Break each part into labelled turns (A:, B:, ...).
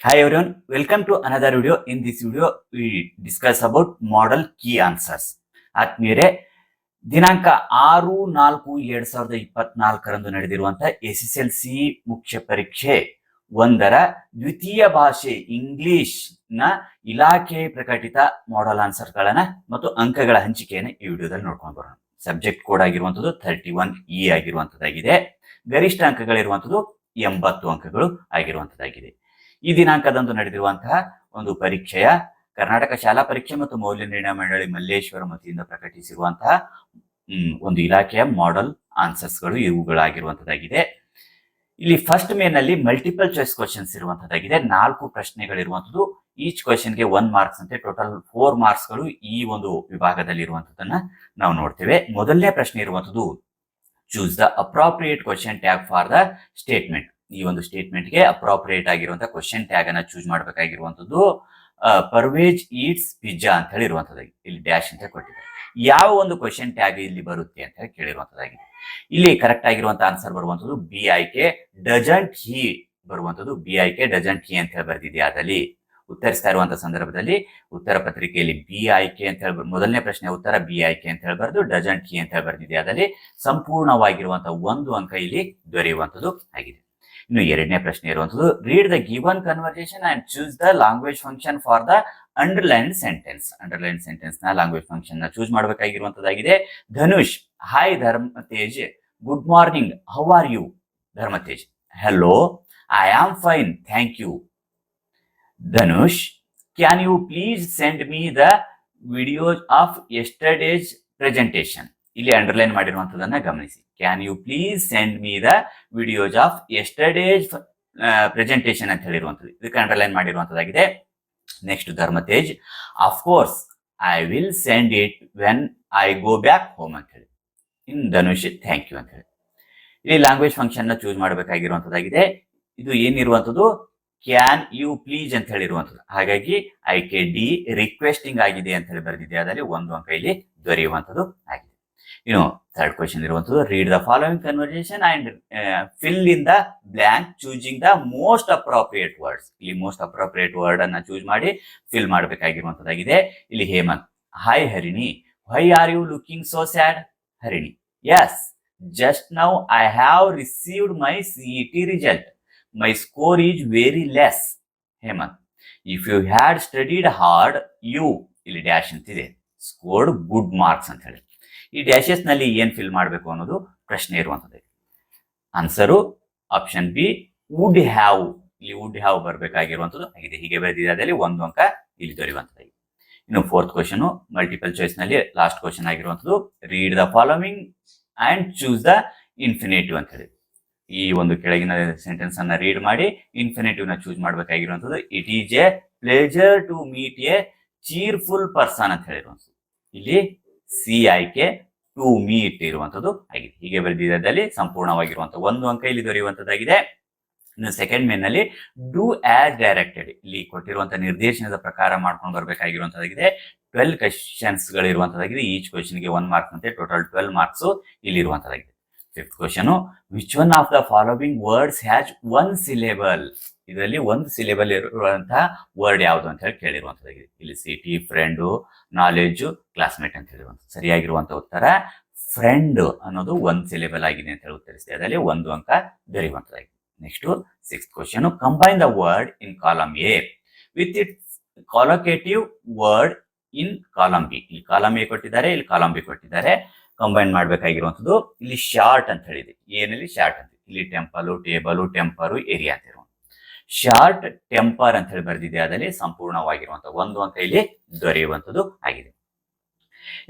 A: Hi everyone, welcome to another video. In this video, we discuss about model key answers. ಆತ್ಮೀಯರೆ ದಿನಾಂಕ ಆರು ನಾಲ್ಕು ಎರಡ್ ಸಾವಿರದ ಇಪ್ಪತ್ನಾಲ್ಕರಂದು ನಡೆದಿರುವಂತಹ ಎಸ್ ಎಸ್ ಎಲ್ ಸಿ ಮುಖ್ಯ ಪರೀಕ್ಷೆ ಒಂದರ ದ್ವಿತೀಯ ಭಾಷೆ ಇಂಗ್ಲಿಷ್ನ ಇಲಾಖೆ ಪ್ರಕಟಿತ ಮಾಡೆಲ್ ಆನ್ಸರ್ ಗಳನ್ನ ಮತ್ತು ಅಂಕಗಳ ಹಂಚಿಕೆಯನ್ನು ಈ ವಿಡಿಯೋದಲ್ಲಿ ನೋಡ್ಕೊಂಡು ಬರೋಣ ಸಬ್ಜೆಕ್ಟ್ ಕೋಡ್ ಆಗಿರುವಂತದ್ದು ಥರ್ಟಿ ಒನ್ ಇ ಆಗಿರುವಂತದ್ದಾಗಿದೆ ಗರಿಷ್ಠ ಅಂಕಗಳಿರುವಂತದ್ದು ಎಂಬತ್ತು ಅಂಕಗಳು ಆಗಿರುವಂತದ್ದಾಗಿದೆ ಈ ದಿನಾಂಕದಂದು ನಡೆದಿರುವಂತಹ ಒಂದು ಪರೀಕ್ಷೆಯ ಕರ್ನಾಟಕ ಶಾಲಾ ಪರೀಕ್ಷೆ ಮತ್ತು ಮೌಲ್ಯ ನಿರ್ಣಯ ಮಂಡಳಿ ಮಲ್ಲೇಶ್ವರ ಮತಿಯಿಂದ ಪ್ರಕಟಿಸಿರುವಂತಹ ಒಂದು ಇಲಾಖೆಯ ಮಾಡೆಲ್ ಆನ್ಸರ್ಸ್ಗಳು ಇವುಗಳಾಗಿರುವಂತದ್ದಾಗಿದೆ. ಇಲ್ಲಿ ಫಸ್ಟ್ ಮೇನಲ್ಲಿ ಮಲ್ಟಿಪಲ್ ಚಾಯ್ಸ್ ಕ್ವಶನ್ಸ್ ಇರುವಂತದ್ದಾಗಿದೆ. ನಾಲ್ಕು ಪ್ರಶ್ನೆಗಳಿರುವಂಥದ್ದು ಈಚ್ ಕ್ವಶನ್ಗೆ ಒನ್ ಮಾರ್ಕ್ಸ್ ಅಂತೆ ಟೋಟಲ್ ಫೋರ್ ಮಾರ್ಕ್ಸ್ಗಳು ಈ ಒಂದು ವಿಭಾಗದಲ್ಲಿ ಇರುವಂತದನ್ನ ನಾವು ನೋಡ್ತೇವೆ. ಮೊದಲನೇ ಪ್ರಶ್ನೆ ಇರುವಂತದ್ದು choose the appropriate question tag for the statement ಈ ಒಂದು ಸ್ಟೇಟ್ಮೆಂಟ್ಗೆ ಅಪ್ರಾಪ್ರಿಯೇಟ್ ಆಗಿರುವಂತಹ ಕ್ವಶನ್ ಟ್ಯಾಗ್ ಅನ್ನ ಚೂಸ್ ಮಾಡಬೇಕಾಗಿರುವಂತದ್ದು ಪರ್ವೇಜ್ ಈಟ್ಸ್ ಪಿಜ್ಜಾ ಅಂತ ಹೇಳಿ ಇರುವಂತದ್ದಾಗಿ ಇಲ್ಲಿ ಡ್ಯಾಶ್ ಅಂತ ಕೊಟ್ಟಿದ್ದಾರೆ. ಯಾವ ಒಂದು ಕ್ವಶನ್ ಟ್ಯಾಗ್ ಇಲ್ಲಿ ಬರುತ್ತೆ ಅಂತ ಹೇಳಿ ಕೇಳಿರುವಂತದ್ದಾಗಿದೆ. ಇಲ್ಲಿ ಕರೆಕ್ಟ್ ಆಗಿರುವಂತಹ ಆನ್ಸರ್ ಬರುವಂತದ್ದು ಬಿ ಆಯ್ಕೆ ಡಜಂಟ್ ಹಿ ಬರುವಂತದ್ದು ಬಿ ಆಯ್ಕೆ ಡಜಂಟ್ ಹಿ ಅಂತ ಹೇಳಿ ಬರೆದಿದೆ ಅದಲ್ಲಿ ಉತ್ತರಿಸ್ತಾ ಇರುವಂತಹ ಸಂದರ್ಭದಲ್ಲಿ ಉತ್ತರ ಪತ್ರಿಕೆಯಲ್ಲಿ ಬಿ ಆಯ್ಕೆ ಅಂತ ಹೇಳಿ ಮೊದಲನೇ ಪ್ರಶ್ನೆ ಉತ್ತರ ಬಿ ಆಯ್ಕೆ ಅಂತ ಹೇಳಿ ಬರೆದು ಡಜಂಟ್ ಹಿ ಅಂತ ಹೇಳಿ ಬರೆದಿದೆ ಸಂಪೂರ್ಣವಾಗಿರುವಂತಹ ಒಂದು ಅಂಕ ಇಲ್ಲಿ ದೊರೆಯುವಂತದ್ದು ಆಗಿದೆ. ಇನ್ನು ಎರಡನೇ ಪ್ರಶ್ನೆ ಇರುವಂತದ್ದು read the given conversation and choose the language function for the underline sentence underline ಸೆಂಟೆನ್ಸ್ನ language ಫಂಕ್ಷನ್ನ choose ಮಾಡಬೇಕಾಗಿರುವಂತದ್ದಾಗಿದೆ. Dhanush hi Dharma Tej good morning how are you Dharma Tej hello I am fine thank you Dhanush can you please send me the videos of yesterday's presentation ಇಲ್ಲಿ underline ಮಾಡಿರುವಂತದನ್ನ ಗಮನಿಸಿ. Can you please send me the videos of yesterday's presentation ಅಂತ ಹೇಳಿರುವಂಥದ್ದು ಇದಕ್ಕೆ underline ಮಾಡಿರುವಂಥದ್ದಾಗಿದೆ next Dharmatej course I will send it when I go back home ಅಂತ ಹೇಳಿ. ಇನ್ Dhanush thank you ಅಂತ ಹೇಳಿ. ಇಲ್ಲಿ ಲ್ಯಾಂಗ್ವೇಜ್ ಫಂಕ್ಷನ್ನ ಚೂಸ್ ಮಾಡಬೇಕಾಗಿರುವಂತದ್ದಾಗಿದೆ. ಇದು ಏನಿರುವಂತದ್ದು? ಕ್ಯಾನ್ ಯು ಪ್ಲೀಸ್ ಅಂತ ಹೇಳಿರುವಂತದ್ದು. ಹಾಗಾಗಿ ಐ ಕೆ ಡಿ ರಿಕ್ವೆಸ್ಟಿಂಗ್ ಆಗಿದೆ ಅಂತ ಹೇಳಿ ಬರೆದಿದೆ ಅದರಲ್ಲಿ ಒಂದು ಅಂಕ ಇಲ್ಲಿ ದೊರೆಯುವಂತದ್ದು ಆಗಿದೆ. ಇನ್ನು ಥರ್ಡ್ ಕ್ವಶನ್ ಇರುವಂತದ್ದು read the following conversation and fill in the blank choosing the most appropriate words ಇಲ್ಲಿ ಮೋಸ್ಟ್ ಅಪ್ರೋಪ್ರಿಯೇಟ್ ವರ್ಡ್ ಅನ್ನ ಚೂಸ್ ಮಾಡಿ ಫಿಲ್ ಮಾಡಬೇಕಾಗಿರುವಂತದ್ದಾಗಿದೆ. ಇಲ್ಲಿ Hemanth hi Harini. Why are you looking so sad Harini? Yes just now I have received my CET result my score is very less Hemanth if you had studied hard you ಇಲ್ಲಿ dash ಅಂತಿದೆ scored good marks ಅಂತ ಹೇಳಿ. ಈ ಡ್ಯಾಶಸ್ನಲ್ಲಿ ಏನ್ fill ಮಾಡಬೇಕು ಅನ್ನೋದು ಪ್ರಶ್ನೆ ಇರುವಂತದ್ದು answer option B would have ಇಲ್ಲಿ ವುಡ್ ಹ್ಯಾವ್ ಬರಬೇಕಾಗಿರುವಂತದ್ದು ಆಗಿದೆ. ಹೀಗೆ ಬರೆದಿದೆ, ಅದರಲ್ಲಿ ಒಂದು ಅಂಕ ಇಲ್ಲಿ ದೊರೆಯುವಂತದ್ದು ಇನ್ನು ಫೋರ್ತ್ ಕ್ವಶನ್ ಮಲ್ಟಿಪಲ್ ಚಾಯ್ಸ್ನಲ್ಲಿ ಲಾಸ್ಟ್ ಕ್ವಶನ್ ಆಗಿರುವಂತದ್ದು read the following and choose the infinitive ಅಂತ ಹೇಳಿ ಈ ಒಂದು ಕೆಳಗಿನ ಸೆಂಟೆನ್ಸ್ ಅನ್ನ ರೀಡ್ ಮಾಡಿ ಇನ್ಫಿನೇಟಿವ್ನ choose ಮಾಡಬೇಕಾಗಿರುವಂತದ್ದು it is a pleasure to meet a cheerful person ಅಂತ ಹೇಳಿರುವಂತದ್ದು ಇಲ್ಲಿ ಸಿ ಆಯ್ಕೆ ಟು ಮೀಟ್ ಇರುವಂತದ್ದು ಆಗಿದೆ. ಹೀಗೆ ಬರೆದಿದ್ದದಲ್ಲಿ ಸಂಪೂರ್ಣವಾಗಿರುವಂತಹ ಒಂದು ಅಂಕ ಇಲ್ಲಿ ದೊರೆಯುವಂತದ್ದಾಗಿದೆ ಇನ್ನು ಸೆಕೆಂಡ್ ಮೇನ್ನಲ್ಲಿ ಡೂ ಆಸ್ ಡೈರೆಕ್ಟೆಡ್ ಇಲ್ಲಿ ಕೊಟ್ಟಿರುವಂತಹ ನಿರ್ದೇಶನದ ಪ್ರಕಾರ ಮಾಡ್ಕೊಂಡು ಬರಬೇಕಾಗಿರುವಂತದ್ದಾಗಿದೆ ಟ್ವೆಲ್ ಕ್ವಶನ್ಸ್ ಗಳಿರುವಂತದ್ದಾಗಿದೆ ಈಚ್ ಕ್ವಶನ್ಗೆ ಒನ್ ಮಾರ್ಕ್ಸ್ ಅಂತೆ. ಟೋಟಲ್ ಟ್ವೆಲ್ ಮಾರ್ಕ್ಸ್ ಇಲ್ಲಿ ಇರುವಂತದ್ದಾಗಿದೆ fifth question which one of the following words has one syllable ಇದರಲ್ಲಿ ಒಂದು ಸಿಲೆಬಲ್ ಇರುವಂತಹ ವರ್ಡ್ ಯಾವುದು ಅಂತ ಹೇಳಿ ಕೇಳಿರುವಂತದ್ದಾಗಿದೆ ಇಲ್ಲಿ ಸಿಟಿ ಫ್ರೆಂಡು ನಾಲೆಜು ಕ್ಲಾಸ್ಮೇಟ್ ಅಂತ ಹೇಳಿರುವಂತ ಸರಿಯಾಗಿರುವಂತಹ ಉತ್ತರ ಫ್ರೆಂಡ್ ಅನ್ನೋದು ಒಂದು ಸಿಲೆಬಲ್ ಆಗಿದೆ ಅಂತ ಹೇಳಿ ಉತ್ತರಿಸಿದೆ. ಅದರಲ್ಲಿ ಒಂದು ಅಂಕ ದೊರೆಯುವಂತದ್ದಾಗಿದೆ next six question combine the word in column A with it collocative word in column B ಇಲ್ಲಿ ಕಾಲಮ್ ಎ ಕೊಟ್ಟಿದ್ದಾರೆ, ಇಲ್ಲಿ ಕಾಲಂ ಬಿ ಕೊಟ್ಟಿದ್ದಾರೆ. ಕಂಬೈನ್ ಮಾಡಬೇಕಾಗಿರುವಂಥದ್ದು ಇಲ್ಲಿ ಶಾರ್ಟ್ ಅಂತ ಹೇಳಿದೆ. ಏನಲ್ಲಿ? ಶಾರ್ಟ್ ಅಂತ ಇಲ್ಲಿ ಟೆಂಪಲು ಟೇಬಲು ಟೆಂಪರು ಏರಿಯಾ ಅಂತ ಇರುವಂತ ಶಾರ್ಟ್ ಟೆಂಪರ್ ಅಂತ ಹೇಳಿ ಬರೆದಿದೆ. ಅದರಲ್ಲಿ ಸಂಪೂರ್ಣವಾಗಿರುವಂತ ಒಂದು ಅಂತ ಇಲ್ಲಿ ದೊರೆಯುವಂಥದ್ದು ಆಗಿದೆ.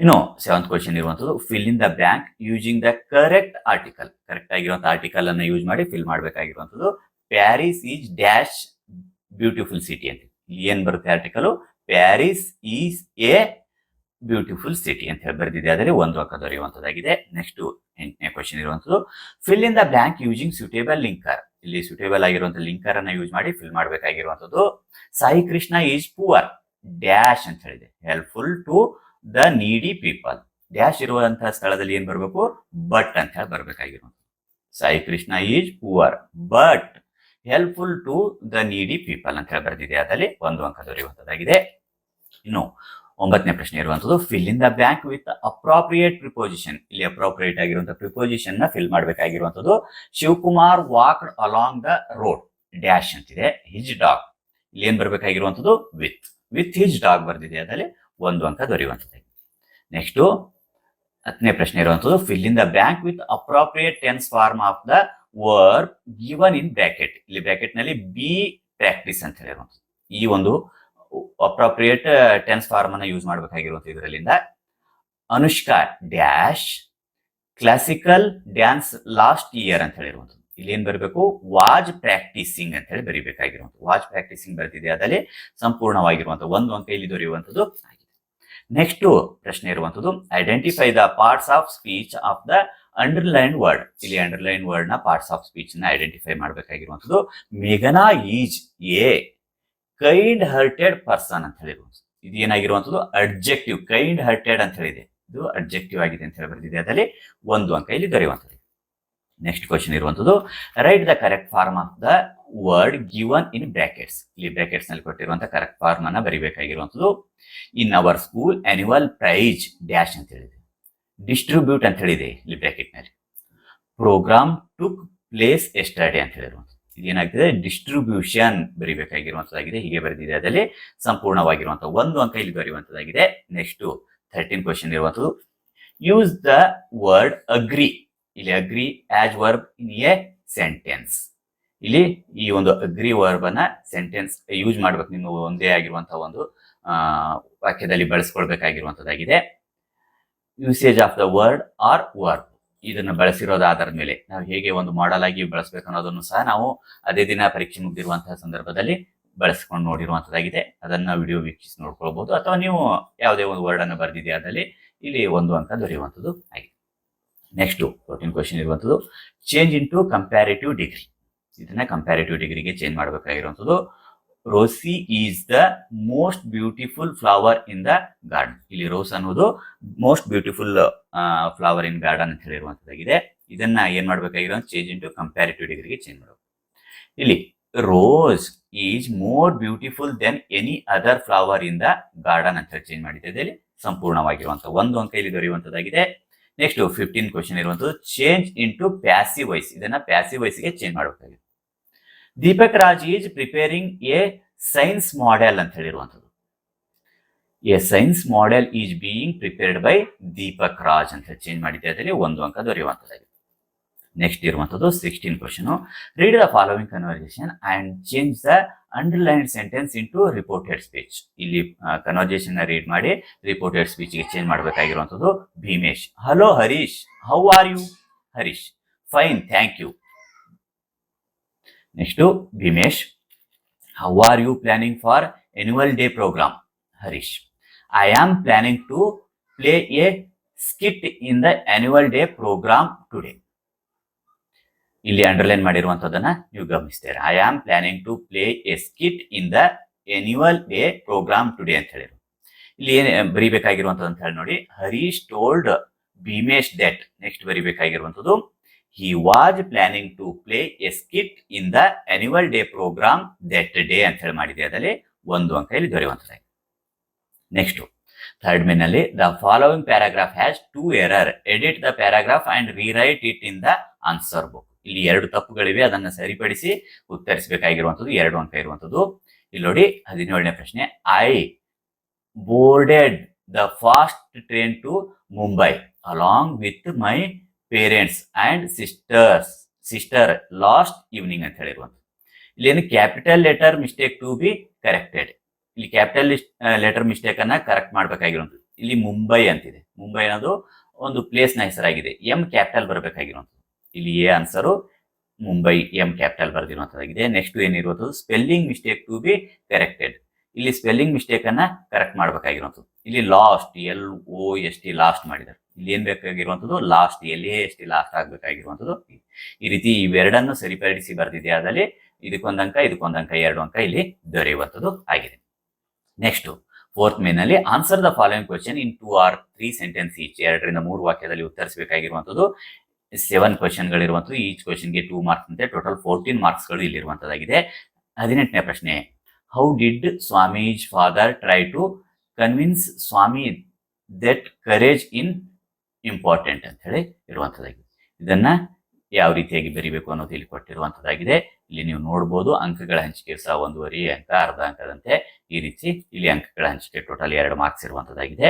A: ಇನ್ನು ಸೆವೆಂತ್ ಕ್ವಶನ್ ಇರುವಂತದ್ದು fill in the blank using the correct article correct ಆಗಿರುವಂತಹ ಆರ್ಟಿಕಲ್ ಅನ್ನು ಯೂಸ್ ಮಾಡಿ fill ಮಾಡಬೇಕಾಗಿರುವಂತದ್ದು Paris is dash beautiful city ಅಂತ. ಇಲ್ಲಿ ಏನ್ ಬರುತ್ತೆ article Paris is a beautiful city ಅಂತ ಹೇಳಿ ಬರೆದಿದೆ. ಆದರೆ ಒಂದು ಅಂಕ ದೊರೆಯುವಂಥದ್ದಾಗಿದೆ ನೆಕ್ಸ್ಟ್ ಎಂಟನೇ ಕ್ವಶನ್ ಇರುವಂತದ್ದು fill in the blank using suitable linker ಇಲ್ಲಿ ಸೂಟೇಬಲ್ ಆಗಿರುವಂತಹ ಲಿಂಕರ್ ಅನ್ನ ಯೂಸ್ ಮಾಡಿ fill ಮಾಡಬೇಕಾಗಿರುವಂತದ್ದು. Sai Krishna is poor dash ಅಂತ ಹೇಳಿದೆ. Helpful to the needy people dash ಇರುವಂತಹ ಸ್ಥಳದಲ್ಲಿ ಏನ್ ಬರಬೇಕು? ಬಟ್ ಅಂತ ಹೇಳಿ ಬರಬೇಕಾಗಿರುವಂತ Sai Krishna is poor but helpful to the needy people ಅಂತ ಹೇಳಿ ಬರೆದಿದೆ. ಅದರಲ್ಲಿ ಒಂದು ಅಂಕ ದೊರೆಯುವಂತದ್ದಾಗಿದೆ. ಇನ್ನು ಒಂಬತ್ತನೇ ಪ್ರಶ್ನೆ ಇರುವಂತದ್ದು fill in the blank with appropriate preposition ಇಲ್ಲಿ ಅಪ್ರಾಪ್ರಿಯೇಟ್ ಆಗಿರುವಂತಹ ಪ್ರಿಪೋಸಿಷನ್ನ fill ಮಾಡಬೇಕಾಗಿರುವಂತದ್ದು, Shivakumar walked along the road dash ಅಂತಿದೆ ಹಿಜ್ ಡಾಗ್ ಇಲ್ಲಿ ಏನ್ ಬರಬೇಕಾಗಿರುವಂತದ್ದು ವಿತ್ ವಿತ್ ಹಿಜ್ ಡಾಗ್ ಬರ್ದಿದೆ, ಅದರಲ್ಲಿ ಒಂದು ಅಂಕ ದೊರೆಯುವಂಥದ್ದು ನೆಕ್ಸ್ಟ್ ಹತ್ತನೇ ಪ್ರಶ್ನೆ ಇರುವಂತದ್ದು fill in the blank with appropriate tense form of the verb given in bracket ಇಲ್ಲಿ ಬ್ರಾಕೆಟ್ನಲ್ಲಿ ಬಿ ಪ್ರಾಕ್ಟೀಸ್ ಅಂತ ಹೇಳಿರುವಂಥದ್ದು ಈ ಒಂದು ಅಪ್ರಾಪ್ರಿಯೇಟ್ ಟೆನ್ಸ್ ಫಾರ್ಮ್ ಅನ್ನ ಯೂಸ್ ಮಾಡಬೇಕಾಗಿರುವಂತ ಇದರಲ್ಲಿಂದ. Anushka dash classical dance last year ಅಂತ ಹೇಳಿರುವಂಥದ್ದು. ಇಲ್ಲಿ ಏನ್ ಬರಬೇಕು? ವಾಜ್ ಪ್ರಾಕ್ಟೀಸಿಂಗ್ ಅಂತ ಹೇಳಿ ಬರೀಬೇಕಾಗಿರುವಂತ ವಾಜ್ ಪ್ರಾಕ್ಟೀಸಿಂಗ್ ಬರ್ತಿದೆ ಅದರಲ್ಲಿ? ಸಂಪೂರ್ಣವಾಗಿರುವಂತಹ ಒಂದು ಅಂಕ ಇಲ್ಲಿ ದೊರೆಯುವಂಥದ್ದು ಆಗಿದೆ. ನೆಕ್ಸ್ಟ್ ಪ್ರಶ್ನೆ ಇರುವಂಥದ್ದು. Identify the parts of speech of the underline word ಇಲ್ಲಿ ಅಂಡರ್ಲೈನ್ ವರ್ಡ್ನ ಪಾರ್ಟ್ಸ್ ಆಫ್ ಸ್ಪೀಚ್ನ ಐಡೆಂಟಿಫೈ ಮಾಡಬೇಕಾಗಿರುವಂಥದ್ದು. ಮೇಘನಾ is A kind hurted person ಅಂತ ಹೇಳಿರುವಂಥದ್ದು ಇದು ಏನಾಗಿರುವಂಥದ್ದು? ಅಡ್ಜೆಕ್ಟಿವ್ ಕೈಂಡ್ ಹರ್ಟೆಡ್ ಅಂತ ಹೇಳಿದೆ. ಇದು ಅಡ್ಜೆಕ್ಟಿವ್ ಆಗಿದೆ ಅಂತ ಹೇಳಿ ಬರೆದಿದೆ. ಅದರಲ್ಲಿ ಒಂದು ಅಂಕ ಇಲ್ಲಿ ದೊರೆಯುವಂಥದ್ದು. ನೆಕ್ಸ್ಟ್ ಕ್ವಶನ್ ಇರುವಂಥದ್ದು write the correct form of the word given in brackets ಇಲ್ಲಿ ಬ್ರಾಕೆಟ್ಸ್ನಲ್ಲಿ ಕೊಟ್ಟಿರುವಂತಹ ಕರೆಕ್ಟ್ ಫಾರ್ಮ್ ಅನ್ನ ಬರಿಬೇಕಾಗಿರುವಂಥದ್ದು in our school annual prize dash ಅಂತ ಹೇಳಿದೆ. ಡಿಸ್ಟ್ರಿಬ್ಯೂಟ್ ಅಂತ ಹೇಳಿದೆ ಇಲ್ಲಿ ಬ್ರಾಕೆಟ್ನಲ್ಲಿ. ಪ್ರೋಗ್ರಾಮ್ ಟುಕ್ ಪ್ಲೇಸ್ ಎಸ್ಟರ್ಡೆ ಅಂತ ಹೇಳಿರುವಂಥದ್ದು. ಇದೇನಾಗ್ತದೆ ಡಿಸ್ಟ್ರಿಬ್ಯೂಷನ್ ಬರಿಬೇಕಾಗಿರುವಂತದ್ದಾಗಿದೆ. ಹೀಗೆ ಬರೆದಿದೆ. ಅದರಲ್ಲಿ ಸಂಪೂರ್ಣವಾಗಿರುವಂತಹ ಒಂದು ಅಂಕ ಇಲ್ಲಿ ಬರೆಯುವಂತದ್ದಾಗಿದೆ ನೆಕ್ಸ್ಟ್ ಥರ್ಟೀನ್ ಕ್ವಶನ್ ಇರುವಂತದ್ದು. ಯೂಸ್ ದ ವರ್ಡ್ ಅಗ್ರಿ ಇಲ್ಲಿ agree as verb in a sentence ಇಲ್ಲಿ ಈ ಒಂದು ಅಗ್ರಿ ವರ್ಬ್ ಅನ್ನ ಸೆಂಟೆನ್ಸ್ ಯೂಸ್ ಮಾಡ್ಬೇಕು. ನೀವು ಒಂದೇ ಆಗಿರುವಂತಹ ಒಂದು ವಾಕ್ಯದಲ್ಲಿ ಬಳಸ್ಕೊಳ್ಬೇಕಾಗಿರುವಂತದ್ದಾಗಿದೆ. Usage of the word or verb ಇದನ್ನು ಬಳಸಿರೋದು ಆಧಾರದ ಮೇಲೆ. ನಾವು ಹೇಗೆ ಒಂದು ಮಾಡಲ್ ಆಗಿ ಬಳಸಬೇಕು ಅನ್ನೋದನ್ನು ಸಹ ನಾವು ಅದೇ ದಿನ ಪರೀಕ್ಷೆ ಮುಗಿದಿರುವಂತಹ ಸಂದರ್ಭದಲ್ಲಿ ಬಳಸ್ಕೊಂಡು ನೋಡಿರುವಂತದ್ದಾಗಿದೆ. ಅದನ್ನ ವಿಡಿಯೋ ವೀಕ್ಷಿಸಿ ನೋಡ್ಕೊಳ್ಬಹುದು. ಅಥವಾ ನೀವು ಯಾವುದೇ ಒಂದು ವರ್ಡ್ ಅನ್ನು ಬರೆದಿದೆ ಅದರಲ್ಲಿ ಇಲ್ಲಿ ಒಂದು ಅಂಕ ದೊರೆಯುವಂಥದ್ದು ಆಗಿದೆ. ನೆಕ್ಸ್ಟ್ ಫೋರ್ಟೀನ್ ಕ್ವಶನ್ ಇರುವಂಥದ್ದು change in to comparative degree ಇದನ್ನ ಕಂಪ್ಯಾರಿಟಿವ್ ಡಿಗ್ರಿಗೆ change ಮಾಡಬೇಕಾಗಿರುವಂಥದ್ದು rose is the most beautiful flower in the garden. ಇಲ್ಲಿ ರೋಸ್ ಅನ್ನೋದು most beautiful flower in garden ಅಂತ ಹೇಳಿರುವಂತದ್ದಾಗಿದೆ. ಇದನ್ನ ಏನ್ ಮಾಡ್ಬೇಕಾಗಿರೋ ಚೇಂಜ್ ಇಂಟು ಕಂಪ್ಯಾರಿಟಿವ್ ಡಿಗ್ರಿಗೆ ಚೇಂಜ್ ಮಾಡಬೇಕು ಇಲ್ಲಿ rose is more beautiful than any other flower in the garden ಅಂತ ಹೇಳಿ ಚೇಂಜ್ ಮಾಡಿದೆ ಇಲ್ಲಿ ಸಂಪೂರ್ಣವಾಗಿರುವಂತ ಒಂದು ಅಂಕ ಇಲ್ಲಿ ದೊರೆಯುವಂತದ್ದಾಗಿದೆ. ನೆಕ್ಸ್ಟ್ ಫಿಫ್ಟೀನ್ ಕ್ವಶನ್ ಇರುವಂತದ್ದು ಚೇಂಜ್ ಇಂಟು ಪ್ಯಾಸಿವ್ ವೈಸ್. ಇದನ್ನ ಪ್ಯಾಸಿವ್ ವೈಸ್ಗೆ ಚೇಂಜ್ ಮಾಡಬೇಕಾಗಿದೆ. Deepak Raj is preparing a science model ಅಂತ ಹೇಳಿರುವಂಥದ್ದು. A science model is being prepared by Deepak Raj ಅಂತ ಚೇಂಜ್ ಮಾಡಿದ್ದೆ ಅದರಲ್ಲಿ ಒಂದು ಅಂಕ ದೊರೆಯುವಂಥದ್ದಾಗಿದೆ. ನೆಕ್ಸ್ಟ್ ಇರುವಂಥದ್ದು sixteen question read the following conversation and change the underline sentence into reported speech ಇಲ್ಲಿ conversation read ಮಾಡಿ ರಿಪೋರ್ಟೆಡ್ ಸ್ಪೀಚ್ಗೆ change ಮಾಡಬೇಕಾಗಿರುವಂಥದ್ದು Bheemesh. Hello Harish. How are you Harish. Fine thank you next Bheemesh how are you planning for annual day programme Harish I am planning to play a skit in the annual day programme today ಇಲ್ಲಿ underline ಮಾಡಿರುವಂತದನ್ನ ನೀವು ಗಮನಿಸ್ತೀರಾ. I am planning to play a skit in the annual day programme today ಅಂತ ಹೇಳಿರು ಇಲ್ಲಿ ಏನ್ ಬರೀಬೇಕಾಗಿರುವಂಥದ್ದು ಅಂತ ಹೇಳಿ ನೋಡಿ. Harish told Bheemesh that next ಬರಿಬೇಕಾಗಿರುವಂತದ್ದು he was planning to play a skit in the annual day programme that day ಅಂತ ಹೇಳಿ ಮಾಡಿದೆ. ಅದರಲ್ಲಿ ಒಂದು ಅಂಕ ಇಲ್ಲಿ ದೊರೆಯುವಂತದ್ದು ನೆಕ್ಸ್ಟ್ ಥರ್ಡ್ ಮೇನಲ್ಲಿ the following paragraph has two error edit the paragraph and rewrite it in the answer book ಇಲ್ಲಿ ಎರಡು ತಪ್ಪುಗಳಿವೆ. ಅದನ್ನ ಸರಿಪಡಿಸಿ ಉತ್ತರಿಸಬೇಕಾಗಿರುವಂಥದ್ದು, ಎರಡು ಅಂಕ ಇರುವಂಥದ್ದು. ಇಲ್ಲಿ ನೋಡಿ, ಹದಿನೇಳನೇ ಪ್ರಶ್ನೆ. I boarded the fast train to Mumbai along with my parents and sisters sister last evening ಅಂತ ಹೇಳಿರುವಂತ ಇಲ್ಲಿ ಏನು capital letter mistake to be corrected ಇಲ್ಲಿ ಕ್ಯಾಪಿಟಲ್ ಲೆಟರ್ ಮಿಸ್ಟೇಕ್ ಅನ್ನ ಕರೆಕ್ಟ್ ಮಾಡ್ಬೇಕಾಗಿರುವಂಥದ್ದು. ಇಲ್ಲಿ ಮುಂಬೈ ಅಂತಿದೆ. ಮುಂಬೈ ಅನ್ನೋದು ಒಂದು ಪ್ಲೇಸ್ನ ಹೆಸರಾಗಿದೆ. ಎಂ ಕ್ಯಾಪಿಟಲ್ ಬರಬೇಕಾಗಿರುವಂಥದ್ದು. ಇಲ್ಲಿ a answer Mumbai M capital ಬರೆದಿರುವಂಥದ್ದಾಗಿದೆ. Next ಏನಿರುವಂಥದ್ದು spelling mistake to be corrected ಇಲ್ಲಿ ಸ್ಪೆಲ್ಲಿಂಗ್ ಮಿಸ್ಟೇಕ್ ಅನ್ನ ಕರೆಕ್ಟ್ ಮಾಡಬೇಕಾಗಿರುವಂಥದ್ದು. ಇಲ್ಲಿ last L O S T last ಮಾಡಿದ್ದಾರೆ. ಇಲ್ಲಿ ಏನ್ ಬೇಕಾಗಿರುವಂಥದ್ದು ಲಾಸ್ಟ್ ಎಲ್ಲಿ ಎಷ್ಟು ಲಾಸ್ಟ್ ಆಗ್ಬೇಕಾಗಿರುವಂಥದ್ದು ಈ ರೀತಿ ಇವೆರಡನ್ನು ಸರಿಪಡಿಸಿ ಬರೆದಿದೆ ಆದಲ್ಲಿ ಇದಕ್ಕೊಂದು ಅಂಕ ಅಂಕ, ಎರಡು ಅಂಕ ಇಲ್ಲಿ ದೊರೆಯುವಂಥದ್ದು ಆಗಿದೆ. ನೆಕ್ಸ್ಟ್ ಫೋರ್ತ್ ಮೇನಲ್ಲಿ answer the following question in two or three sentence each ಎರಡರಿಂದ ಮೂರು ವಾಕ್ಯದಲ್ಲಿ ಉತ್ತರಿಸಬೇಕಾಗಿರುವಂಥದ್ದು ಸೆವೆನ್ ಕ್ವಶನ್ಗಳಿರುವಂಥದ್ದು ಈಚ್ ಕ್ವಶನ್ಗೆ ಟೂ ಮಾರ್ಕ್ಸ್ ಅಂತೆ ಟೋಟಲ್ ಫೋರ್ಟೀನ್ ಮಾರ್ಕ್ಸ್ಗಳು ಇಲ್ಲಿರುವಂಥದ್ದಾಗಿದೆ ಹದಿನೆಂಟನೇ ಪ್ರಶ್ನೆ how did Swami's father try to convince Swami that courage in important ಅಂತ ಹೇಳಿ ಇರುವಂಥದ್ದಾಗಿದೆ ಇದನ್ನ ಯಾವ ರೀತಿಯಾಗಿ ಬರಿಬೇಕು ಅನ್ನೋದು ಇಲ್ಲಿ ಕೊಟ್ಟಿರುವಂಥದ್ದಾಗಿದೆ ಇಲ್ಲಿ ನೀವು ನೋಡ್ಬೋದು ಅಂಕಗಳ ಹಂಚಿಕೆ ಸಹ ಒಂದೂವರೆ ಅಂಕ, ಅರ್ಧ ಅಂಕದಂತೆ ಈ ರೀತಿ ಇಲ್ಲಿ ಅಂಕಗಳ ಹಂಚಿಕೆ ಟೋಟಲ್ ಎರಡು ಮಾರ್ಕ್ಸ್ ಇರುವಂಥದ್ದಾಗಿದೆ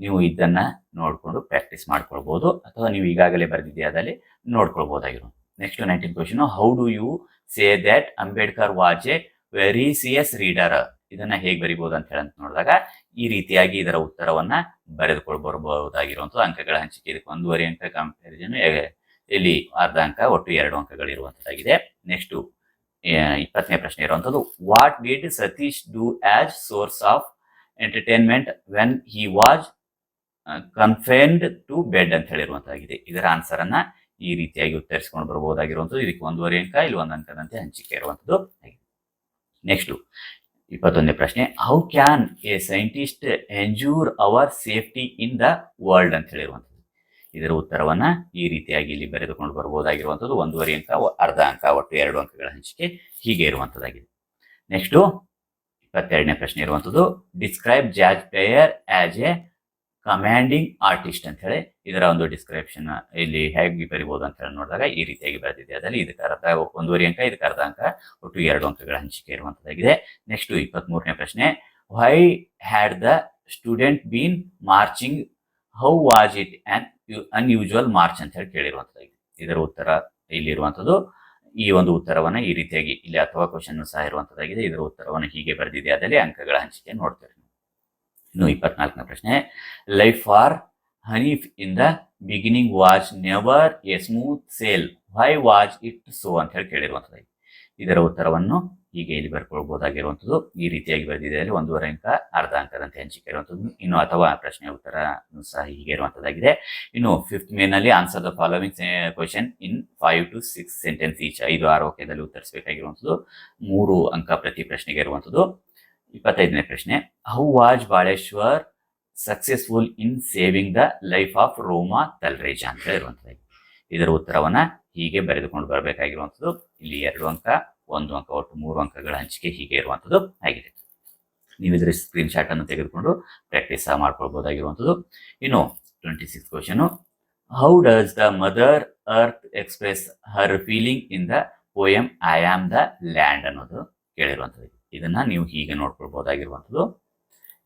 A: ನೀವು ಇದನ್ನ ನೋಡಿಕೊಂಡು ಪ್ರಾಕ್ಟೀಸ್ ಮಾಡ್ಕೊಳ್ಬಹುದು ಅಥವಾ ನೀವು ಈಗಾಗಲೇ ಬರೆದಿದೆಯಾದಲ್ಲಿ ನೋಡ್ಕೊಳ್ಬಹುದಾಗಿರು next nineteen question how do you say that Ambedkar was a very ಸಿಯಸ್ reader ಇದನ್ನ ಹೇಗೆ ಬರಿಬಹುದು ಅಂತ ಹೇಳಿ ಅಂತ ನೋಡಿದಾಗ ಈ ರೀತಿಯಾಗಿ ಇದರ ಉತ್ತರವನ್ನ ಬರೆದುಕೊಂಡು ಬರಬಹುದಾಗಿರುವಂತಹ ಅಂಕಗಳ ಹಂಚಿಕೆ ಇದಕ್ಕೆ ಒಂದೂವರೆ ಅಂಕ ಕಂಪ್ಯಾರಿಸನ್ ಇಲ್ಲಿ ಅರ್ಧ ಅಂಕ, ಒಟ್ಟು ಎರಡು ಅಂಕಗಳು ಇರುವಂತದ್ದಾಗಿದೆ. ನೆಕ್ಸ್ಟ್ ಇಪ್ಪತ್ತನೇ ಪ್ರಶ್ನೆ ಇರುವಂತದ್ದು what did Satish do as source of entertainment when he was confined to bed ಅಂತ ಹೇಳಿರುವಂತಾಗಿದೆ. ಇದರ ಆನ್ಸರ್ ಅನ್ನ ಈ ರೀತಿಯಾಗಿ ಉತ್ತರಿಸಿಕೊಂಡು ಬರಬಹುದಾಗಿರುವಂಥದ್ದು ಇದಕ್ಕೆ ಒಂದೂವರೆ ಅಂಕ, ಇಲ್ಲಿ ಒಂದು ಅಂಕದಂತೆ ಹಂಚಿಕೆ ಇರುವಂಥದ್ದು ನೆಕ್ಸ್ಟ್ ಇಪ್ಪತ್ತೊಂದನೇ ಪ್ರಶ್ನೆ how can a scientist ensure our safety in the world ಅಂತ ಹೇಳಿರುವಂಥದ್ದು. ಇದರ ಉತ್ತರವನ್ನ ಈ ರೀತಿಯಾಗಿ ಇಲ್ಲಿ ಬರೆದುಕೊಂಡು ಬರಬಹುದಾಗಿರುವಂಥದ್ದು ಒಂದೂವರೆ ಅಂಕ, ಅರ್ಧ ಅಂಕ, ಒಟ್ಟು ಎರಡು ಅಂಕಗಳ ಹಂಚಿಕೆ ಹೀಗೆ ಇರುವಂಥದ್ದಾಗಿದೆ. ನೆಕ್ಸ್ಟು ಇಪ್ಪತ್ತೆರಡನೇ ಪ್ರಶ್ನೆ ಇರುವಂಥದ್ದು describe jazz player as a commanding artist ಅಂತ ಹೇಳಿ ಇದರ ಒಂದು ಡಿಸ್ಕ್ರಿಪ್ಷನ್ ಇಲ್ಲಿ ಹೇಗೆ ಬರಿಬಹುದು ಅಂತ ಹೇಳಿ ನೋಡಿದಾಗ ಈ ರೀತಿಯಾಗಿ ಬರೆದಿದೆ. ಅದರಲ್ಲಿ ಇದಕ್ಕೆ ಅರ್ಧ ಒಂದೂವರೆ ಅಂಕ, ಇದಕ್ಕೆ ಅರ್ಧ ಅಂಕ, ಒಟ್ಟು ಎರಡು ಅಂಕಗಳ ಹಂಚಿಕೆ ಇರುವಂತದ್ದಾಗಿದೆ. ನೆಕ್ಸ್ಟ್ ಇಪ್ಪತ್ತ್ ಮೂರನೇ ಪ್ರಶ್ನೆ why had the student been marching how was it an unusual march ಅಂತ ಹೇಳಿ ಕೇಳಿರುವಂತದ್ದಾಗಿದೆ. ಇದರ ಉತ್ತರ ಇಲ್ಲಿರುವಂಥದ್ದು ಈ ಒಂದು ಉತ್ತರವನ್ನು ಈ ರೀತಿಯಾಗಿ ಇಲ್ಲಿ ಅಥವಾ ಕ್ವಶನ್ ಸಹ ಇರುವಂತದ್ದಾಗಿದೆ. ಇದರ ಉತ್ತರವನ್ನು ಹೀಗೆ ಬರೆದಿದೆ. ಅದರಲ್ಲಿ ಅಂಕಗಳ ಹಂಚಿಕೆ ನೋಡ್ತೇವೆ. ಇನ್ನು ಇಪ್ಪತ್ನಾಲ್ಕನೇ ಪ್ರಶ್ನೆ. Life for Hanif in the beginning was never a smooth sail why was it so ಅಂತ ಹೇಳಿ ಕೇಳಿರುವಂಥದ್ದು. ಇದರ ಉತ್ತರವನ್ನು ಹೀಗೆ ಇಲ್ಲಿ ಬರ್ಕೊಳ್ಬಹುದಾಗಿರುವಂಥದ್ದು ಈ ರೀತಿಯಾಗಿ ಬರೆದಿದೆ ಅಲ್ಲಿ ಒಂದೂವರೆ ಅಂಕ, ಅರ್ಧ ಅಂಕದಂತೆ ಹಂಚಿಕೆ ಇರುವಂಥದ್ದು. ಇನ್ನು ಅಥವಾ ಪ್ರಶ್ನೆ ಉತ್ತರ ಸಹ ಹೀಗೆ ಇರುವಂಥದ್ದಾಗಿದೆ. ಇನ್ನು ಫಿಫ್ತ್ ಮೇನಲ್ಲಿ answer the following question in five to six sentence each ಐದು, ಆರು ವಾಕ್ಯದಲ್ಲಿ ಉತ್ತರಿಸಬೇಕಾಗಿರುವಂಥದ್ದು. ಮೂರು ಅಂಕ ಪ್ರತಿ ಪ್ರಶ್ನೆಗೆ ಇರುವಂಥದ್ದು. ಇಪ್ಪತ್ತೈದನೇ ಪ್ರಶ್ನೆ. How was Baleshwar successful in saving the life of Roma Talreja ಅಂತ ಇರುವಂಥದ್ದು. ಇದರ ಉತ್ತರವನ್ನ ಹೀಗೆ ಬರೆದುಕೊಂಡು ಬರಬೇಕಾಗಿರುವಂಥದ್ದು. ಇಲ್ಲಿ ಎರಡು ಅಂಕ, ಒಂದು ಅಂಕ ಒಟ್ಟು ಮೂರು ಅಂಕಗಳ ಹಂಚಿಕೆ ಹೀಗೆ ಇರುವಂಥದ್ದು ಆಗಿದೆ. ನೀವು ಇದರ ಸ್ಕ್ರೀನ್ ಅನ್ನು ತೆಗೆದುಕೊಂಡು ಪ್ರಾಕ್ಟೀಸ್ ಸಹ ಮಾಡ್ಕೊಳ್ಬಹುದಾಗಿರುವಂಥದ್ದು ಇನ್ನು twenty six question how does the mother earth express her feeling in the poem I am the land ಅನ್ನೋದು ಕೇಳಿರುವಂಥದ್ದು. ಇದನ್ನ ನೀವು ಹೀಗೆ ನೋಡ್ಕೊಳ್ಬಹುದಾಗಿರುವಂಥದ್ದು.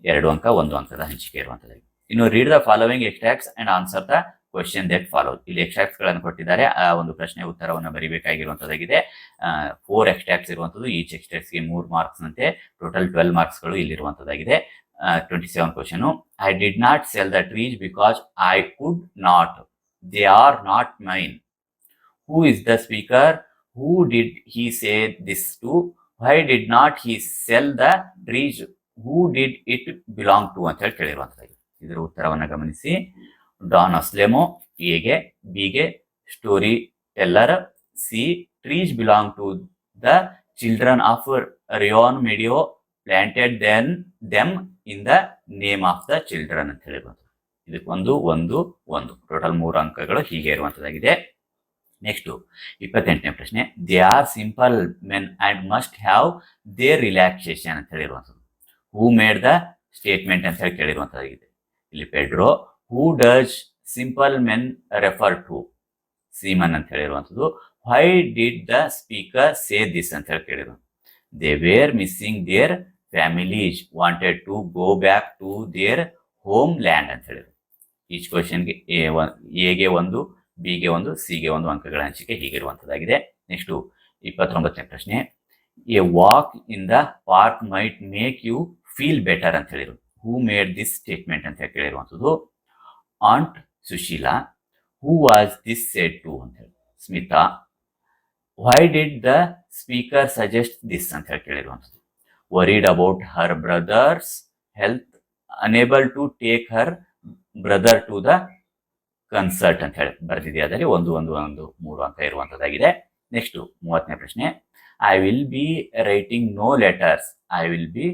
A: ಎರಡು ಅಂಕ, ಒಂದು ಅಂಕದ ಹಂಚಿಕೆ ಇರುವಂಥದ್ದು. ಇನ್ನು read the following extracts and answer the question that follow ಇಲ್ಲಿ ಎಕ್ಸ್ಟ್ರಾಕ್ಟ್ಸ್ಗಳನ್ನು ಕೊಟ್ಟಿದ್ದಾರೆ. ಆ ಒಂದು ಪ್ರಶ್ನೆ ಉತ್ತರವನ್ನು ಬರೀಬೇಕಾಗಿರುವಂತದ್ದಾಗಿದೆ ಫೋರ್ ಎಕ್ಸ್ಟ್ರಾಕ್ಟ್ಸ್ ಇರುವಂಥದ್ದು. ಈಚ್ ಎಕ್ಸ್ಟ್ರಾಕ್ಟ್ಸ್ಗೆ ಮೂರು ಮಾರ್ಕ್ಸ್ ಅಂತೆ ಟೋಟಲ್ ಟ್ವೆಲ್ ಮಾರ್ಕ್ಸ್ಗಳು ಇಲ್ಲಿರುವಂತದ್ದಾಗಿದೆ twenty seven question I did not sell the trees because I could not they are not mine who is the speaker who did he say this to why did not he sell the trees who did it belong to ಅಂತ ಹೇಳಿ ಕೇಳಿರುವಂತದ್ದಾಗಿದೆ ಇದರ ಉತ್ತರವನ್ನು ಗಮನಿಸಿ. Don Anselmo a big story teller see trees belong to the children of Rio Medio planted then them in the name of the children ಅಂತ ಹೇಳಿರುವಂಥದ್ದು ಇದಕ್ಕೊಂದು, ಒಂದು ಒಂದು. ಟೋಟಲ್ ಮೂರು ಅಂಕಗಳು ಹೀಗೆ ಇರುವಂಥದ್ದಾಗಿದೆ. ನೆಕ್ಸ್ಟ್ ಇಪ್ಪತ್ತೆಂಟನೇ ಪ್ರಶ್ನೆ they are simple men and must have they relaxation ಅಂತ ಹೇಳಿರುವಂಥದ್ದು. ಹೂ ಮೇಡ್ ದ ಸ್ಟೇಟ್ಮೆಂಟ್ ಅಂತ ಹೇಳಿ ಕೇಳಿರುವಂಥದ್ದಾಗಿದೆ. ಇಲ್ಲಿ Pedro who does simple men refer to seamen ಅಂತ ಹೇಳಿರುವಂಥದ್ದು. Why did the speaker say this ಅಂತ ಹೇಳಿ ಕೇಳಿದ್ರು they were missing their families wanted to go back to their home land ಅಂತ ಹೇಳಿದ್ರು ಈಚ್ ಕ್ವಶನ್ಗೆ ಎಗೆ ಒಂದು ಬಿಗೆ ಒಂದು, ಸಿಗೆ ಒಂದು ಅಂಕಗಳ ಹಂಚಿಕೆ ಹೀಗಿರುವಂಥದ್ದಾಗಿದೆ. ನೆಕ್ಸ್ಟು ಇಪ್ಪತ್ತೊಂಬತ್ತನೇ ಪ್ರಶ್ನೆ. A walk in the park might make you feel better ಅಂತ ಹೇಳಿದರು. ಹೂ ಮೇಡ್ ದಿಸ್ ಸ್ಟೇಟ್ಮೆಂಟ್ ಅಂತ ಹೇಳಿ ಕೇಳಿರುವಂಥದ್ದು. Aunt Sushila, who was this said to ಅಂತ ಹೇಳಿ. Smita, why did the speaker suggest this ಅಂತ ಹೇಳಿ ಕೇಳಿರುವಂಥದ್ದು. Worried about her brother's health, unable to take her brother to the concert ಅಂತ ಹೇಳಿ ಬರೆದಿದೆ ಅದರಲ್ಲಿ ಒಂದು ಒಂದು ಒಂದು, ಮೂರು ಅಂಕ ಇರುವಂಥದ್ದಾಗಿದೆ ನೆಕ್ಸ್ಟ್ ಮೂವತ್ತನೇ ಪ್ರಶ್ನೆ. I will be writing no letters I will be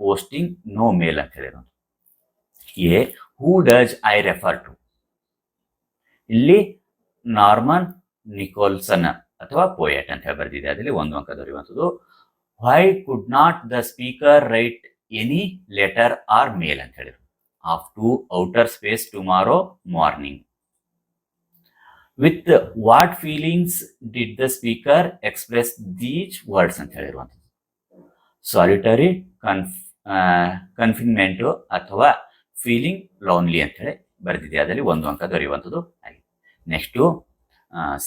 A: posting no mail ಅಂತ ಹೇಳಿರೋದು A who does I refer to ಇಲ್ಲಿ ನಾರ್ಮನ್ ನಿಕೋಲ್ಸನ್ ಅಥವಾ ಪೋಯೆಟ್ ಅಂತ ಹೇಳಿ ಬರೆದಿದೆ. ಅದರಲ್ಲಿ ಒಂದು ಅಂಕ ದೊರೆಯುವಂಥದ್ದು. Why could not the speaker write any letter or mail ಅಂತ ಹೇಳಿದ್ರು. Off to outer space tomorrow morning with what feelings did the speaker express these words ಅಂತ ಹೇಳಿರುವಂಥದ್ದು? ಸಾಲಿಟರಿ ಕನ್ಫ್ ಕನ್ಫಿನ್ಮೆಂಟು ಅಥವಾ ಫೀಲಿಂಗ್ ಲೋನ್ಲಿ ಅಂತ ಹೇಳಿ ಬರೆದಿದೆ. ಅದರಲ್ಲಿ ಒಂದು ಅಂಕ ದೊರೆಯುವಂಥದ್ದು ಆಗಿದೆ. Next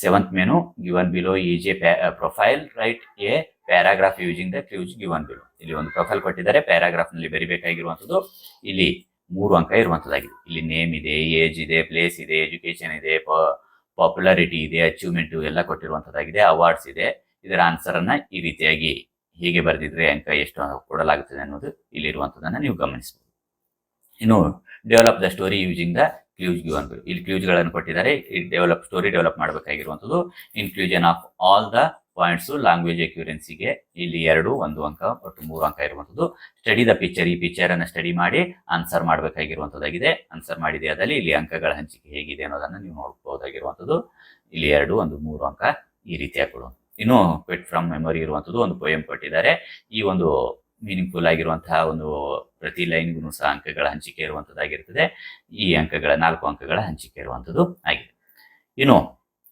A: seventh main given below ಈ a profile write a paragraph using the clues given below ಇಲ್ಲಿ ಒಂದು ಪ್ರೊಫೈಲ್ ಕೊಟ್ಟಿದ್ದಾರೆ ಪ್ಯಾರಾಗ್ರಾಫ್ನಲ್ಲಿ ಬರಿಬೇಕಾಗಿರುವಂಥದ್ದು. ಇಲ್ಲಿ ಮೂರು ಅಂಕ ಇರುವಂಥದ್ದಾಗಿದೆ. ಇಲ್ಲಿ ನೇಮ್ ಇದೆ ಏಜ್ ಇದೆ ಪ್ಲೇಸ್ ಇದೆ ಎಜುಕೇಶನ್ ಇದೆ ಪಾಪ್ಯುಲಾರಿಟಿ ಇದೆ ಅಚೀವ್ಮೆಂಟ್ ಎಲ್ಲ ಕೊಟ್ಟಿರುವಂಥದ್ದಾಗಿದೆ ಅವಾರ್ಡ್ಸ್ ಇದೆ. ಇದರ ಆನ್ಸರ್ ಅನ್ನ ಈ ರೀತಿಯಾಗಿ ಹೇಗೆ ಬರೆದಿದ್ರೆ ಅಂಕ ಎಷ್ಟು ಕೊಡಲಾಗುತ್ತದೆ ಅನ್ನೋದು ಇಲ್ಲಿರುವಂಥದ್ದನ್ನು ನೀವು ಗಮನಿಸಬಹುದು ಇನ್ನು develop the story using the clues given ಇಲ್ಲಿ ಕ್ಲೂಸ್ಗಳನ್ನು ಕೊಟ್ಟಿದ್ದಾರೆ. Develop story develop ಮಾಡಬೇಕಾಗಿರುವಂಥದ್ದು inclusion of all the points language ಅಕ್ಯೂರೆನ್ಸಿಗೆ ಇಲ್ಲಿ ಎರಡು, ಒಂದು ಅಂಕ ಒಟ್ಟು ಮೂರು ಅಂಕ ಇರುವಂಥದ್ದು. ಸ್ಟಡಿ ದ ಪಿಕ್ಚರ್ ಈ ಪಿಕ್ಚರ್ ಅನ್ನು ಸ್ಟಡಿ ಮಾಡಿ ಆನ್ಸರ್ ಮಾಡಬೇಕಾಗಿರುವಂಥದ್ದಾಗಿದೆ. ಆನ್ಸರ್ ಮಾಡಿದೆ ಅದರಲ್ಲಿ ಇಲ್ಲಿ ಅಂಕಗಳ ಹಂಚಿಕೆ ಹೇಗಿದೆ ಅನ್ನೋದನ್ನು ನೀವು ನೋಡಬಹುದಾಗಿರುವಂತದ್ದು ಇಲ್ಲಿ ಎರಡು, ಒಂದು, ಮೂರು ಅಂಕ ಈ ರೀತಿಯಾಗಿ ಕೊಡುವಂಥದ್ದು ಇನ್ನು ಕ್ವಿಟ್ ಫ್ರಮ್ ಮೆಮೊರಿ ಇರುವಂಥದ್ದು ಒಂದು ಪೋಯಂ ಕೊಟ್ಟಿದ್ದಾರೆ. ಈ ಒಂದು ಮೀನಿಂಗ್ಫುಲ್ ಆಗಿರುವಂತಹ ಒಂದು ಪ್ರತಿ ಲೈನ್ಗೂ ಸಹ ಅಂಕಗಳ ಹಂಚಿಕೆ ಇರುವಂಥದ್ದಾಗಿರ್ತದೆ. ಈ ಅಂಕಗಳ ನಾಲ್ಕು ಅಂಕಗಳ ಹಂಚಿಕೆ ಇರುವಂಥದ್ದು ಆಗಿದೆ. ಇನ್ನು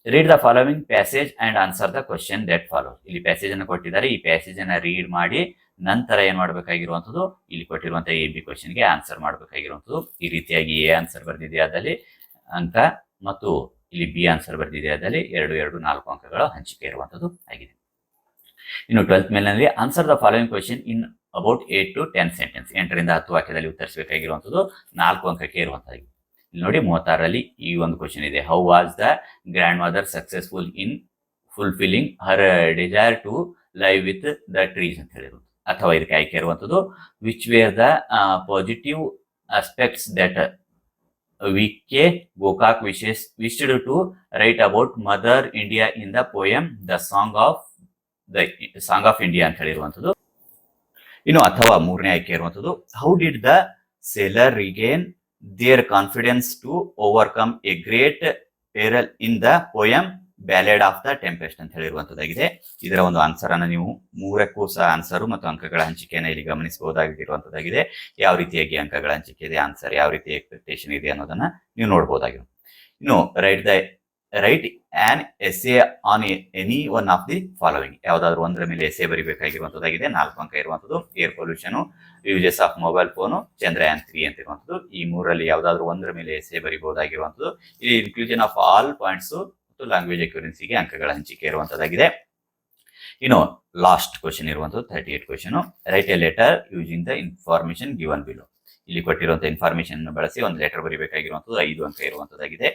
A: read the following passage and answer the question that follow ಇಲ್ಲಿ ಪ್ಯಾಸೇಜ್ ಅನ್ನು ಕೊಟ್ಟಿದ್ದಾರೆ. ಈ ಪ್ಯಾಸೇಜ್ ಅನ್ನು ರೀಡ್ ಮಾಡಿ ನಂತರ ಏನ್ ಮಾಡಬೇಕಾಗಿರುವಂಥದ್ದು? ಇಲ್ಲಿ ಕೊಟ್ಟಿರುವಂತಹ ಎ ಬಿ ಕ್ವಶನ್ಗೆ ಆನ್ಸರ್ ಮಾಡಬೇಕಾಗಿರುವಂಥದ್ದು. ಈ ರೀತಿಯಾಗಿ ಎ ಆನ್ಸರ್ ಬರೆದಿದೆ ಅದಲ್ಲಿ ಅಂಕ ಮತ್ತು ಇಲ್ಲಿ ಬಿ ಆನ್ಸರ್ ಬರೆದಿದೆ ಅದಲ್ಲಿ ಎರಡು ಎರಡು, ನಾಲ್ಕು ಅಂಕಗಳ ಹಂಚಿಕೆ ಇರುವಂಥದ್ದು ಆಗಿದೆ. ಇನ್ನು twelfth ಮೇಲ್ನಲ್ಲಿ answer the following question in about eight to ten sentence ಎಂಟರಿಂದ ಹತ್ತು ವಾಕ್ಯದಲ್ಲಿ ಉತ್ತರಿಸಬೇಕಾಗಿರುವಂಥದ್ದು. ನಾಲ್ಕು ಅಂಕಕ್ಕೆ ಇಲ್ಲಿ ನೋಡಿ ಮೂವತ್ತಾರರಲ್ಲಿ ಈ ಒಂದು ಕ್ವಶನ್ ಇದೆ. How was the grandmother successful in fulfilling her desire to live with the trees ಅಂತ ಹೇಳಿರೋದು. ಅಥವಾ ಇದಕ್ಕೆ ಆಯ್ಕೆ ಇರುವಂಥದ್ದು which were the positive aspects that V K Gokak wishes wished to write about mother India in the poem the song of the song of India ಅಂತ ಹೇಳಿರುವಂಥದ್ದು. ಇನ್ನು ಅಥವಾ ಮೂರನೇ ಆಯ್ಕೆ ಇರುವಂಥದ್ದು how did the sailor regain their confidence to overcome a great peril in the poem ballad of the tempest ಅಂತ ಹೇಳಿರುವಂತದ್ದಾಗಿದೆ. ಇದರ ಒಂದು ಆನ್ಸರ್ ಅನ್ನು ನೀವು ಮೂರಕ್ಕೂ ಸಹ ಆನ್ಸರ್ ಮತ್ತು ಅಂಕಗಳ ಹಂಚಿಕೆಯನ್ನು ಇಲ್ಲಿ ಗಮನಿಸಬಹುದಾಗಿರುವಂತದ್ದಾಗಿದೆ. ಯಾವ ರೀತಿಯಾಗಿ ಅಂಕಗಳ ಹಂಚಿಕೆ ಇದೆ, ಆನ್ಸರ್ ಯಾವ ರೀತಿ ಎಕ್ಸ್ಪೆಕ್ಟೇಷನ್ ಇದೆ ಅನ್ನೋದನ್ನ ನೀವು ನೋಡಬಹುದಾಗಿದೆ ಇನ್ನು write the write on essay on any one of the following ಯಾವ್ದಾದ್ರು ಒಂದರ ಮೇಲೆ ಎಸ್ ಎ ಬರಿಬೇಕಾಗಿರುವಂತದ್ದಾಗಿದೆ, ನಾಲ್ಕು ಅಂಕ ಇರುವಂತದ್ದು air pollution uses of mobile phone Chandrayaan three ಅಂತ ಇರುವಂತದ್ದು. ಈ ಮೂರಲ್ಲಿ ಯಾವ್ದಾದ್ರು ಒಂದರ ಮೇಲೆ ಎಸ್ ಎ ಬರಿಬಹುದಾಗಿರುವಂತದ್ದು. ಇಲ್ಲಿ ಇನ್ಕ್ಲೂಷನ್ ಆಫ್ ಆಲ್ ಪಾಯಿಂಟ್ಸ್ ಮತ್ತು ಲ್ಯಾಂಗ್ವೇಜ್ ಅಕ್ಯೂರೆನ್ಸಿಗೆ ಅಂಕಗಳ ಹಂಚಿಕೆ ಇರುವಂತದ್ದಾಗಿದೆ. ಇನ್ನು ಲಾಸ್ಟ್ ಕ್ವಶನ್ ಇರುವಂತದ್ದು thirty eight question write a letter using the information given below ಇಲ್ಲಿ ಕೊಟ್ಟಿರುವಂತಹ ಇನ್ಫಾರ್ಮೇಶನ್ ಬಳಸಿ ಒಂದು ಲೆಟರ್ ಬರಿಬೇಕಾಗಿರುವಂತದ್ದು ಐದು ಅಂಕ ಇರುವಂತದ್ದಾಗಿದೆ.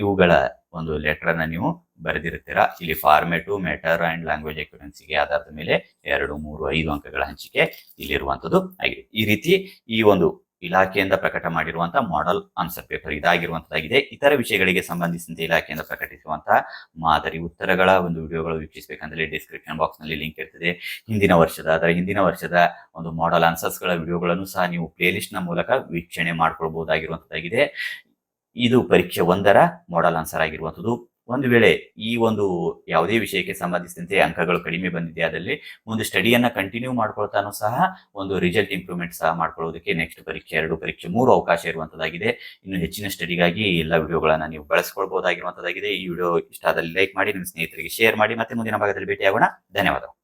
A: ಇವುಗಳ ಒಂದು ಲೆಟರ್ ಅನ್ನ ನೀವು ಬರೆದಿರುತ್ತೀರಾ? ಇಲ್ಲಿ ಫಾರ್ಮೆಟು ಮ್ಯಾಟರ್ ಅಂಡ್ ಲ್ಯಾಂಗ್ವೇಜ್ ಅಕ್ಯೂರೆನ್ಸಿಗೆ ಆಧಾರದ ಮೇಲೆ ಎರಡು, ಮೂರು, ಐದು ಅಂಕಗಳ ಹಂಚಿಕೆ ಇಲ್ಲಿರುವಂತದ್ದು ಆಗಿದೆ. ಈ ರೀತಿ ಈ ಒಂದು ಇಲಾಖೆಯಿಂದ ಪ್ರಕಟ ಮಾಡಿರುವಂತಹ ಮಾಡೆಲ್ ಆನ್ಸರ್ ಪೇಪರ್ ಇದಾಗಿರುವಂತದ್ದಾಗಿದೆ ಇತರ ವಿಷಯಗಳಿಗೆ ಸಂಬಂಧಿಸಿದಂತೆ ಇಲಾಖೆಯಿಂದ ಪ್ರಕಟಿಸುವಂತಹ ಮಾದರಿ ಉತ್ತರಗಳ ಒಂದು ವಿಡಿಯೋಗಳು ವೀಕ್ಷಿಸಬೇಕಂದ್ರೆ ಡಿಸ್ಕ್ರಿಪ್ಷನ್ ಬಾಕ್ಸ್ನಲ್ಲಿ ಲಿಂಕ್ ಇರ್ತದೆ. ಹಿಂದಿನ ವರ್ಷದ ಅದರ ಹಿಂದಿನ ವರ್ಷದ ಒಂದು ಮಾಡೆಲ್ ಆನ್ಸರ್ಸ್ಗಳ ವಿಡಿಯೋಗಳನ್ನು ಸಹ ನೀವು ಪ್ಲೇಲಿಸ್ಟ್ನ ಮೂಲಕ ವೀಕ್ಷಣೆ ಮಾಡ್ಕೊಳ್ಬಹುದಾಗಿರುವಂತದ್ದಾಗಿದೆ ಇದು ಪರೀಕ್ಷೆ ಒಂದರ ಮಾಡೆಲ್ ಆನ್ಸರ್ ಆಗಿರುವಂತದ್ದು. ಒಂದು ವೇಳೆ ಈ ಒಂದು ಯಾವುದೇ ವಿಷಯಕ್ಕೆ ಸಂಬಂಧಿಸಿದಂತೆ ಅಂಕಗಳು ಕಡಿಮೆ ಬಂದಿದೆ ಅದರಲ್ಲಿ ಒಂದು ಸ್ಟಡಿಯನ್ನ ಕಂಟಿನ್ಯೂ ಮಾಡ್ಕೊಳ್ತಾನು ಸಹ ಒಂದು ರಿಸಲ್ಟ್ ಇಂಪ್ರೂವ್ಮೆಂಟ್ ಸಹ ಮಾಡ್ಕೊಳ್ಳೋದಕ್ಕೆ ನೆಕ್ಸ್ಟ್ ಪರೀಕ್ಷೆ, ಎರಡು ಪರೀಕ್ಷೆ, ಮೂರು ಅವಕಾಶ ಇರುವಂತದಾಗಿದೆ. ಇನ್ನು ಹೆಚ್ಚಿನ ಸ್ಟಡಿಗಾಗಿ ಎಲ್ಲ ವಿಡಿಯೋಗಳನ್ನ ನೀವು ಬಳಸ್ಕೊಳ್ಬಹುದಾಗಿರುವಂತದ್ದಾಗಿದೆ ಈ ವಿಡಿಯೋ ಇಷ್ಟ ಆದಲ್ಲಿ ಲೈಕ್ ಮಾಡಿ, ನಿಮ್ಮ ಸ್ನೇಹಿತರಿಗೆ ಶೇರ್ ಮಾಡಿ. ಮತ್ತೆ ಮುಂದಿನ ಭಾಗದಲ್ಲಿ ಭೇಟಿಯಾಗೋಣ. ಧನ್ಯವಾದ